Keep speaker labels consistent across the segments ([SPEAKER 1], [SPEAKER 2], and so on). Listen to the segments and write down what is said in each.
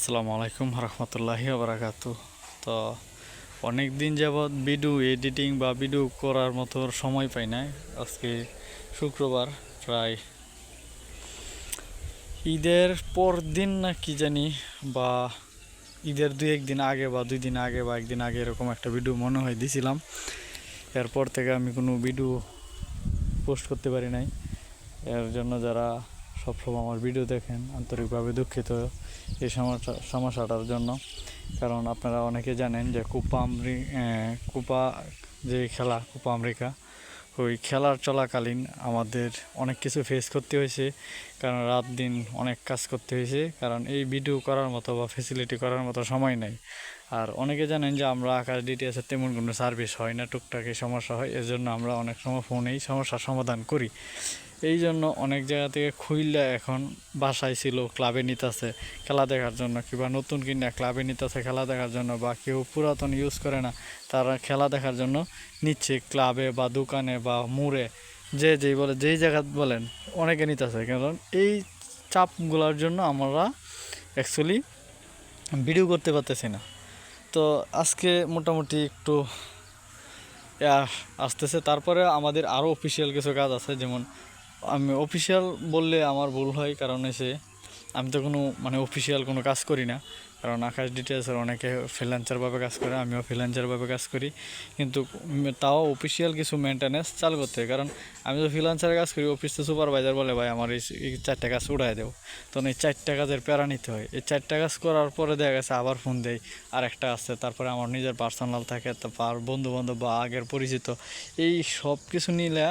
[SPEAKER 1] আসসালামু আলাইকুম রহমতুল্লাহি বারাকাতু তো অনেক দিন যাবৎ ভিডিও এডিটিং বা ভিডিও করার মতো সময় পাই না আজকে শুক্রবার, প্রায় ঈদের পর দিন না কি জানি বা ঈদের দুই একদিন আগে বা দুই দিন আগে বা একদিন আগে এরকম একটা ভিডিও মনে হয় দিছিলাম। এরপর থেকে আমি কোনো ভিডিও পোস্ট করতে পারি নাই। এর জন্য যারা সবসময় আমার ভিডিও দেখেন, আন্তরিকভাবে দুঃখিত এই সমস্যা, সমস্যাটার জন্য। কারণ আপনারা অনেকে জানেন যে কুপা আমরি কুপা যে খেলা, কুপা আমেরিকা, ওই খেলার চলাকালীন আমাদের অনেক কিছু ফেস করতে হয়েছে। কারণ রাত দিন অনেক কাজ করতে হয়েছে। কারণ এই ভিডিও করার মতো বা ফেসিলিটি করার মতো সময় নেই। আর অনেকে জানেন যে আমরা আকাশ ডিটিএসের তেমন কোনো সার্ভিস হয় না, টুকটাক সমস্যা হয়। এজন্য আমরা অনেক সময় ফোনেই সমস্যার সমাধান করি। এই জন্য অনেক জায়গা থেকে খুইল্লা এখন বাসায় ছিল, ক্লাবে নিতেছে। খেলা দেখার জন্য কিংবা নতুন কিনা ক্লাবে নিতেছে খেলা দেখার জন্য বা কেউ পুরাতন ইউজ করে না, তারা খেলা দেখার জন্য নিচ্ছে ক্লাবে বা দোকানে বা মুড়ে। যে যেই বলে, যেই জায়গা বলেন, অনেকে নিতেছে। কারণ এই চাপগুলোর জন্য আমরা অ্যাকচুয়ালি ভিডিও করতে পারতেছি না। তো আজকে মোটামুটি একটু আসতেছে। তারপরে আমাদের আরও অফিসিয়াল কিছু কাজ আছে, যেমন আমি অফিসিয়াল বললে আমার ভুল হয়, কারণ এসে আমি তো কোনো মানে অফিসিয়াল কোনো কাজ করি না। কারণ আকাশ ডিটেলসের অনেকে ফ্রিল্যান্সারভাবে কাজ করে, আমিও ফ্রিল্যান্সারভাবে কাজ করি। কিন্তু তাও অফিসিয়াল কিছু মেনটেন্যান্স চালু করতে হয়। কারণ আমি তো ফ্রিল্যান্সারে কাজ করি অফিস তো সুপারভাইজার বলে, ভাই, আমার এই চারটে কাজ উড়াই দেবো তখন এই চারটা কাজের প্যারা নিতে হয়। এই চারটা কাজ করার পরে দেখা গেছে আবার ফোন দেয় আর একটা আসছে তারপরে আমার নিজের পার্সোনাল থাকে, তারপর বন্ধু বান্ধব বা আগের পরিচিত, এই সব কিছু নিলে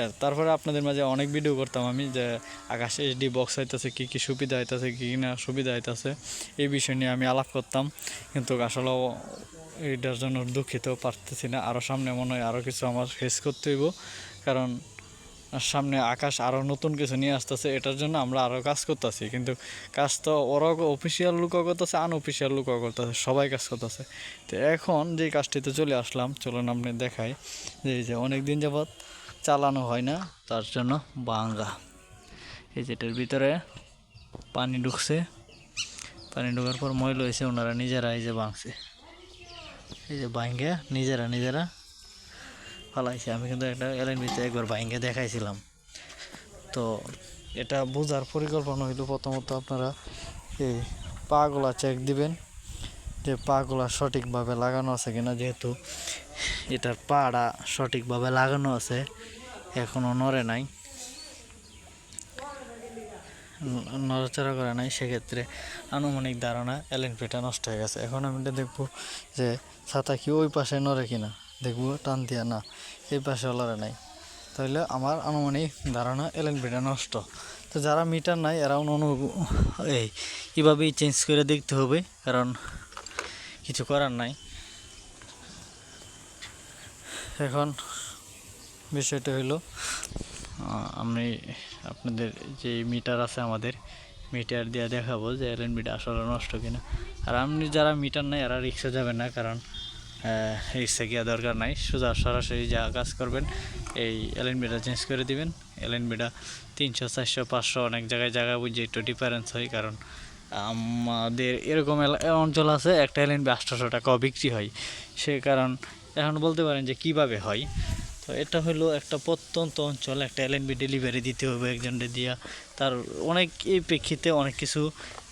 [SPEAKER 1] এ, তারপরে আপনাদের মাঝে অনেক ভিডিও করতাম আমি যে আকাশে এইচডি বক্স হইতেছে কী কী সুবিধা হইতেছে কী কী না সুবিধা হইতেছে এই বিষয় নিয়ে আমি আলাপ করতাম। কিন্তু আসলে এইটার জন্য দুঃখিত পারতেছি না। আরও সামনে মনে হয় আরও কিছু আমার ফেস করতে হইব। কারণ সামনে আকাশ আরও নতুন কিছু নিয়ে আসতেছে এটার জন্য আমরা আরও কাজ করতেছি। কিন্তু কাজ তো ওরাও অফিসিয়াল লুকও করতেছে আনঅফিসিয়াল লুকও করতেছে সবাই কাজ করতেছে। তো এখন যে কাজটিতে চলে আসলাম চলুন আপনি দেখাই যে এই যে অনেক দিন যাবৎ চালানো হয় না, তার জন্য বাঙ্গা। এই যেটার ভিতরে পানি ঢুকছে। পানি ঢোকার পর ময়লা হয়েছে, ওনারা নিজেরা এই যে বাঁধছে এই যে বাইঙ্গা নিজেরা নিজেরা ফালাইছে। আমি কিন্তু একটা এলএনবিতে একবার বাইঙ্গা দেখাইছিলাম। তো এটা বোঝার পরিকল্পনা হইল প্রথমত আপনারা এই পাগুলা চেক দিবেন। যে পাগুলো সঠিকভাবে লাগানো আছে কিনা যেহেতু এটার পাড়া সঠিকভাবে লাগানো আছে এখনও নড়ে নাই। নড়াচড়া করে নাই, সেক্ষেত্রে আনুমানিক ধারণা এলএনপিটা নষ্ট হয়ে গেছে। এখন আমি এটা দেখব যে ছাতা কি ওই পাশে নড়ে কিনা। দেখব টান দিয়া না, এই পাশে লড়ে নাই। তাহলে আমার আনুমানিক ধারণা এলএনপিটা নষ্ট। তো যারা মিটার নাই এরা অনু এই, কীভাবেই চেঞ্জ করে দেখতে হবে। কারণ কিছু করার নাই। এখন বিষয়টা হলো আমি আপনাদের যে মিটার আছে আমাদের, মিটার দিয়ে দেখাবো যে এলএন মিটার আসলে নষ্ট কিনা। আর আপনি যারা মিটার নাই, এরা রিক্সা যাবেন না, কারণ রিক্সা গিয়া দরকার নাই। সোজা সরাসরি যা কাজ করবেন, এই এলএন মিটার চেঞ্জ করে দিবেন। এলএন মিটার তিনশো, চারশো, পাঁচশো অনেক জায়গায় জায়গা বুঝে একটু ডিফারেন্স হয়, কারণ আমাদের এরকম অঞ্চল আছে, একটা এলএন বি আটশোশো টাকাও বিক্রি হয়। সে কারণ এখন বলতে পারেন যে কীভাবে হয়? তো এটা হলো একটা প্রত্যন্ত অঞ্চল, একটা এলএনবি ডেলিভারি দিতে হবে একজনকে দিয়া। তার অনেক এই প্রেক্ষিতে অনেক কিছু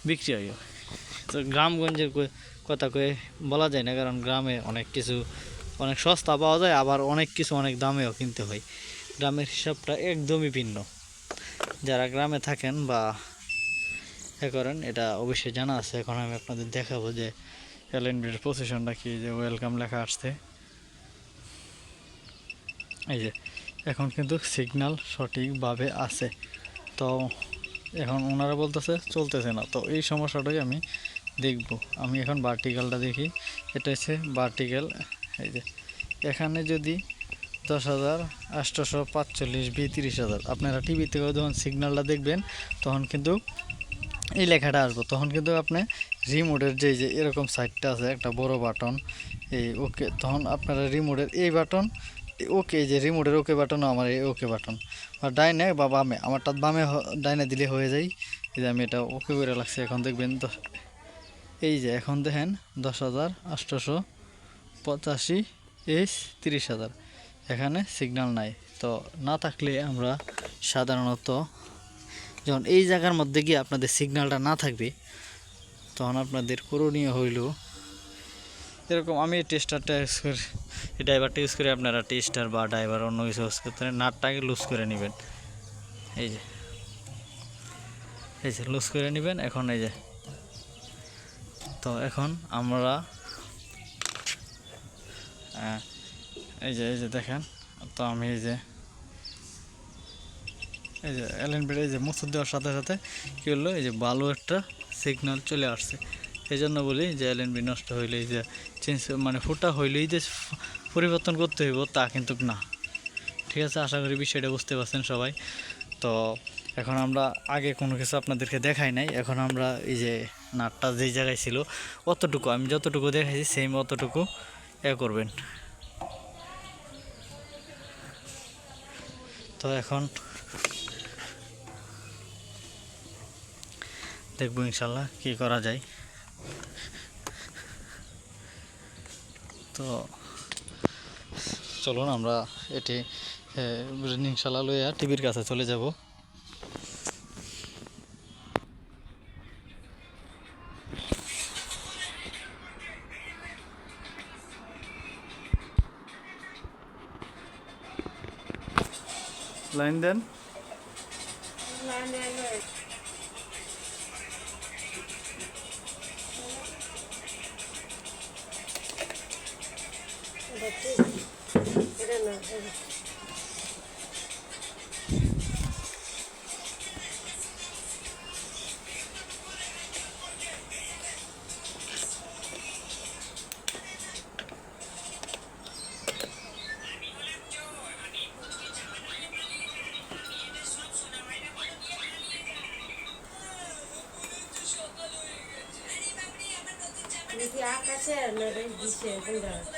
[SPEAKER 1] বিক্রি হয়। তো গ্রামগঞ্জের কথা কয়ে বলা যায় না, কারণ গ্রামে অনেক কিছু, অনেক সস্তা পাওয়া যায়, আবার অনেক কিছু অনেক দামেও কিনতে হয়। গ্রামের হিসাবটা একদমই ভিন্ন। যারা গ্রামে থাকেন বা এ করেন, এটা অবশ্যই জানা আছে। এখন আমি আপনাদের দেখাবো যে এলএনবির পজিশনটা কি, যে ওয়েলকাম লেখা আসছে। এই যে, এখন কিন্তু সিগনাল সঠিকভাবে আছে। তো এখন ওনারা বলতেছে, চলতেছে না। তো এই সমস্যাটাই আমি দেখব। আমি এখন ভার্টিক্যালটা দেখি। এটা হচ্ছে ভার্টিক্যাল এই যে, এখানে যদি দশ হাজার আটশোশো পাঁচচল্লিশ বি তিরিশ হাজার, আপনারা টিভি থেকেও যখন সিগন্যালটা দেখবেন, তখন কিন্তু এই লেখাটা আসব। তখন কিন্তু আপনি রিমোটের যে যে এরকম সাইডটা আছে, একটা বড় বাটন এই ওকে তখন আপনারা রিমোটের এই বাটন ওকে যে রিমোটের ওকে বাটন আমার এই ওকে বাটন বা ডাইনে বা বামে, আমারটা বামে ডাইনে দিলে হয়ে যায়। এই যে আমি এটা ওকে করে লাগছে এখন, দেখবেন তো এই যে এখন দেখেন দশ হাজার আটশোশো পঁচাশি এইচ তিরিশ হাজার। এখানে সিগন্যাল নাই। তো না থাকলে আমরা সাধারণত যখন এই জায়গার মধ্যে গিয়ে আপনাদের সিগন্যালটা না থাকবে, তখন আপনাদের করণীয় হইল, এরকম আমি টেস্টারটা ইউজ করি, এই ড্রাইভারটা ইউজ করে আপনারা টেস্টার বা ড্রাইভার অন্য কিছু ইউজ করতে পারেন। নাটটাকে লুজ করে নেবেন। এই যে এই যে লুজ করে নেবেন। এখন এই যে, তো এখন আমরা এই যে এই যে দেখেন, তো আমি এই যে এই যে এলএন বেড এই যে মুসুর দেওয়ার সাথে সাথে কী হলো? এই যে ভালো একটা সিগন্যাল চলে আসছে। এই জন্য বলি যে এলএন বি নষ্ট হইলেই যে চেঞ্জ মানে ফুটা হইলেই যে পরিবর্তন করতে হইব, তা কিন্তু না। ঠিক আছে, আশা করি বিষয়টা বুঝতে পারছেন সবাই। তো এখন আমরা আগে কোনো কিছু আপনাদেরকে দেখাই নাই। এখন আমরা এই যে নাটটা যেই জায়গায় ছিল, অতটুকু, আমি যতটুকু দেখাইছি সেম অতটুকু এ করবেন। তো এখন দেখব ইনশাল্লাহ কি করা যায়। তো চলুন আমরা এটি ইনশাল্লাহ লইয়া টিভির কাছে চলে যাব। লাইন দেন।
[SPEAKER 2] দেখি আকাশে না দিছে কোনটা জানছে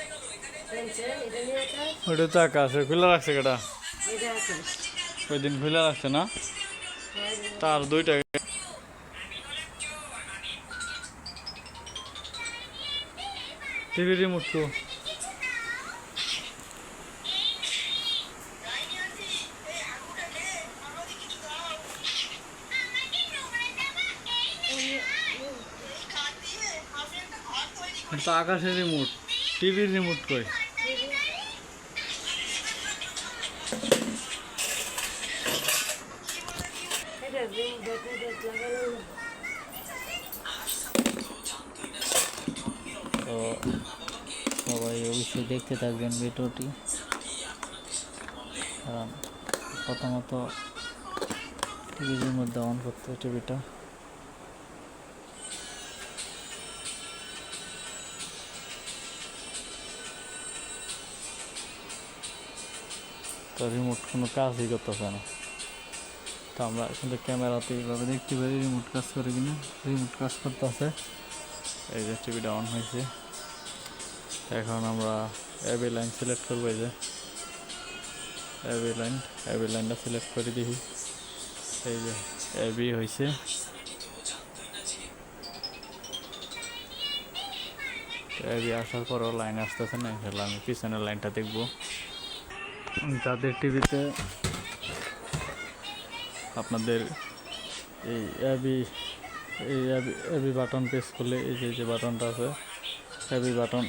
[SPEAKER 2] এটা নিয়ে আকাশ
[SPEAKER 1] ওটা তো আকাশে খোলা রাখছে কেটা ওই দিন খোলা রাখছে না? তার দুইটা টিভি রিমোট তো আকাশের রিমোট টিভির রিমোট কই? অবশ্যই দেখতে থাকবেন ভিডিওটি। কারণ প্রথমত টিভির মধ্যে অন করতে হয় টিভিটা। তো রিমোট কোনো কাজই করতেছে না। তো আমরা কিন্তু ক্যামেরাতে এইভাবে দেখতে পারি রিমোট কাজ করে কিনা। রিমোট কাজ করতেছে। এই যে টিভিটা অন হয়েছে। এখন আমরা এবি লাইন সিলেক্ট করব এই যে। A B line A B লাইনটা সিলেক্ট করে দিই। এই যে এবি হয়েছে এবি আসার পরও লাইন আসতেছে না ইনশাল্লাহ আমি পিছনের লাইনটা দেখব। তাদের টিভিতে আপনাদের এই এবি এই এবি এবি বাটন প্রেস করলে এই যে যে বাটনটা আছে এবি বাটন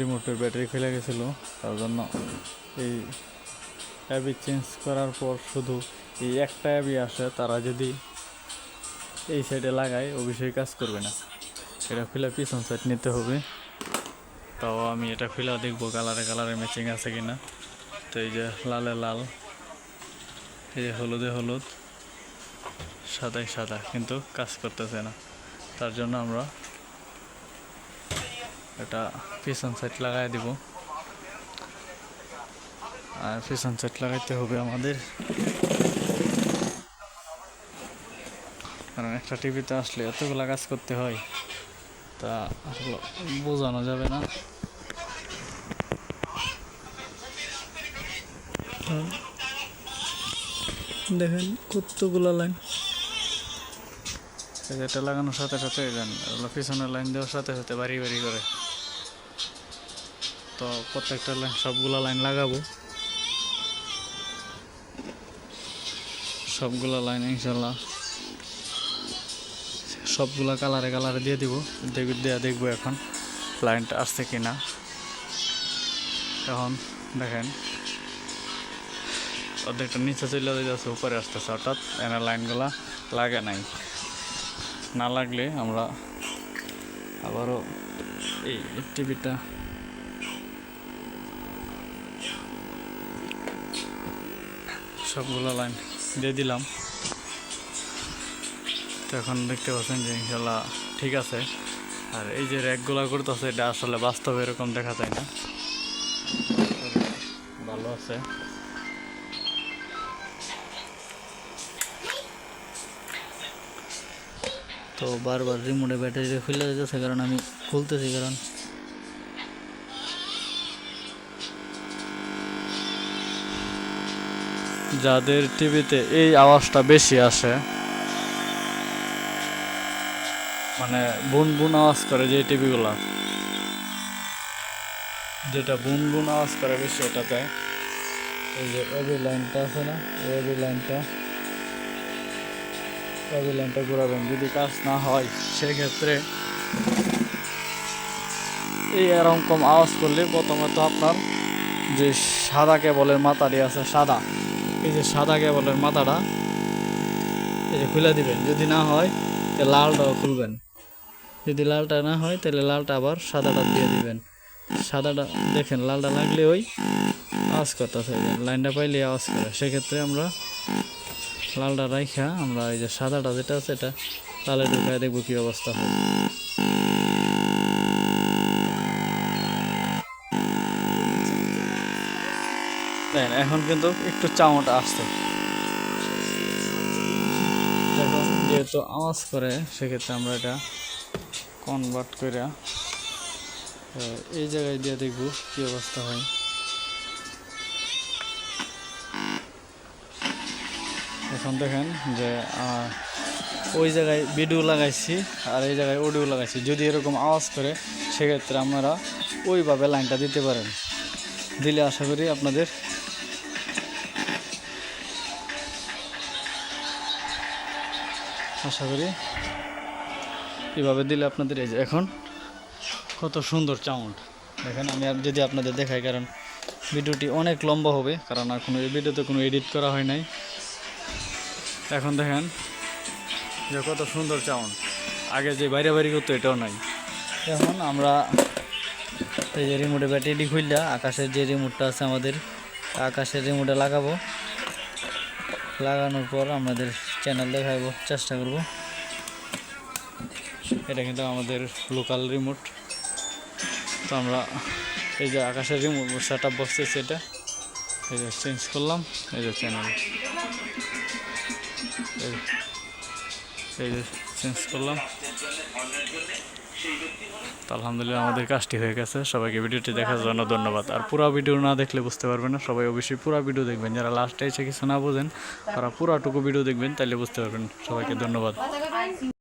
[SPEAKER 1] রিমোটের ব্যাটারি ফেলে গেছিল, তার জন্য এই অ্যাবি চেঞ্জ করার পর শুধু এই একটা অ্যাবি আসে, তারা যদি এই সাইডে লাগায়, অবশ্যই কাজ করবে না। এটা ফিলা পিছন সাইড নিতে হবে। তাও আমি এটা ফিলা দেখব কালারে কালারে ম্যাচিং আছে কি না তো এই যে লালে লাল, এই যে হলুদে হলুদ সাদাই সাদা, কিন্তু কাজ করতেছে না। তার জন্য আমরা এটা পিছন সাইড লাগাই দিব। আর পিছন সাইড লাগাইতে হবে আমাদের। কারণ একটা টিভিতে আসলে এতগুলা কাজ করতে হয় তা আসলে বোঝানো যাবে না। দেখেন কতগুলো লাইন। এটা লাগানোর সাথে সাথে পিছনের লাইন দেওয়ার সাথে সাথে বাড়ি বাড়ি করে। তো প্রত্যেকটা লাইন সবগুলো লাইন লাগাবো। সবগুলো লাইন ইনশাল্লাহ সবগুলা কালারে কালারে দিয়ে দিব। দেখ দেয়া দেখব এখন লাইনটা আসছে কি না এখন দেখেন, অর্ধেকটা নিচে চলে যাচ্ছে, উপরে আসতেছে হঠাৎ এনে লাইনগুলা লাগে নাই। না লাগলে আমরা আবারও এই টিভিটা সবগুলো লাইন দিয়ে দিলাম। তো এখন দেখতে পাচ্ছেন যে ইনশাল্লাহ ঠিক আছে। আর এই যে র্যাকগুলো করতেছে, এটা আসলে বাস্তবে এরকম দেখা যায় না। ভালো আছে। তো বারবার রিমোটে ব্যাটারি খুলে যেতেছে কারণ আমি খুলতেছি, কারণ যাদের টিভিতে এই আওয়াজটা বেশি আসে মানে বুন বুন আওয়াজ করে যে টিভিগুলো, যেটা বুন বুন আওয়াজ করে বেশি ওটাতে, এই যে ওবি লাইনটা আছে না ওবি লাইনটা ওবি লাইনটা ঘোরাবেন, যদি কাজ না হয়, সেক্ষেত্রে এই এরকম আওয়াজ করলে প্রথমত আপনার যে সাদা কেবলের মাথাটি আছে, সাদা এই যে সাদা কেবলের মাথাটা, এই যে খুলে দিবেন। যদি না হয় তাহলে লালটাও খুলবেন। যদি লালটা না হয়, তাহলে লালটা আবার সাদাটা দিয়ে দিবেন। সাদাটা, দেখেন, লালটা লাগলে ওই আওয়াজ করতে করতেছে লাইনটা পাইলে আওয়াজ করে। সেক্ষেত্রে আমরা লালটা রাইখা, আমরা এই যে সাদাটা যেটা আছে এটা লালে ঢুকায় দেখব কী অবস্থা হয়। দেখেন এখন কিন্তু একটু চামড়া আসছে। যেহেতু আওয়াজ করে, সেক্ষেত্রে আমরা এটা কনভার্ট করে এই জায়গায় দিয়ে দেখব কি অবস্থা হয়। এখন দেখেন যে ওই জায়গায় ভিডিও লাগাইছি আর এই জায়গায় অডিও লাগাইছি। যদি এরকম আওয়াজ করে, সেক্ষেত্রে আপনারা ওইভাবে লাইনটা দিতে পারেন। দিলে আশা করি আপনাদের আশা করি। এভাবে দিলে আপনাদের এই যে এখন কত সুন্দর চাউন্ড দেখেন, আমি যদি আপনাদের দেখাই, কারণ ভিডিওটি অনেক লম্বা হবে, কারণ এখন এই ভিডিওতে কোনো এডিট করা হয় নাই। এখন দেখেন যে কত সুন্দর চাউন্ড আগে যে বাইরে বাইরে করতো, এটাও নাই। এখন আমরা এই যে রিমোটে ব্যাটারি খুললা, আকাশের যে রিমোটটা আছে আমাদের, আকাশের রিমোটে লাগাবো। লাগানোর পর আমাদের চ্যানেল দেখাবো চেষ্টা করব। এটা কিন্তু আমাদের লোকাল রিমোট তো আমরা এই যে আকাশের রিমোট সেট আপ বসতেছে এটা এই যে চেঞ্জ করলাম, এই যে চ্যানেল এই যে চেঞ্জ করলাম। আলহামদুলিল্লাহ আমাদের কাজটি হয়ে গেছে। সবাইকে ভিডিওটি দেখার জন্য ধন্যবাদ। আর পুরো ভিডিও না দেখলে বুঝতে পারবেন না, সবাই অবশ্যই পুরো ভিডিও দেখবেন। যারা লাস্টে এসে কিছু না বোঝেন, তারা পুরাটুকু ভিডিও দেখবেন তাহলে বুঝতে পারবেন। সবাইকে ধন্যবাদ।